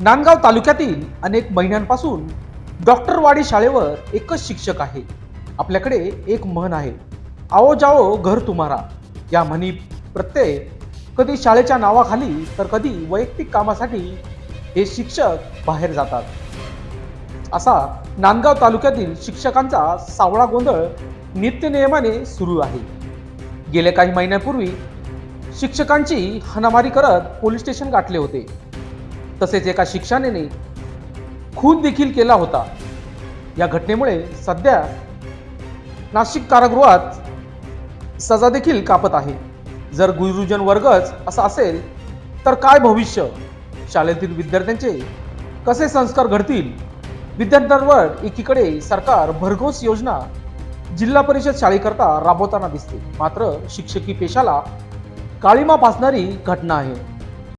नांदगाव तालुक्यातील अनेक महिन्यांपासून डॉक्टरवाडी शाळेवर एकच शिक्षक आहे. आपल्याकडे एक म्हण आहे आओ जाओ घर तुम्हारा. या म्हणी प्रत्यय कधी शाळेच्या नावाखाली तर कधी वैयक्तिक कामासाठी हे शिक्षक बाहेर जातात. असा नांदगाव तालुक्यातील शिक्षकांचा सावळा गोंधळ नित्यनियमाने सुरू आहे. गेल्या काही महिन्यांपूर्वी शिक्षकांची हाणामारी करत पोलीस स्टेशन गाठले होते. तसेच एका शिक्षकाने खून देखील केला होता. या घटनेमुळे सध्या नाशिक कारागृहात सजा देखील कापत आहे. जर गुरुजन वर्गच असा असेल तर काय भविष्य? शाळेतील विद्यार्थ्यांचे कसे संस्कार घडतील? विद्यार्थ्यांवर एकीकडे सरकार भरघोस योजना जिल्हा परिषद शाळेकरता राबवताना दिसते. मात्र शिक्षकी पेशाला काळीमा फासणारी घटना आहे.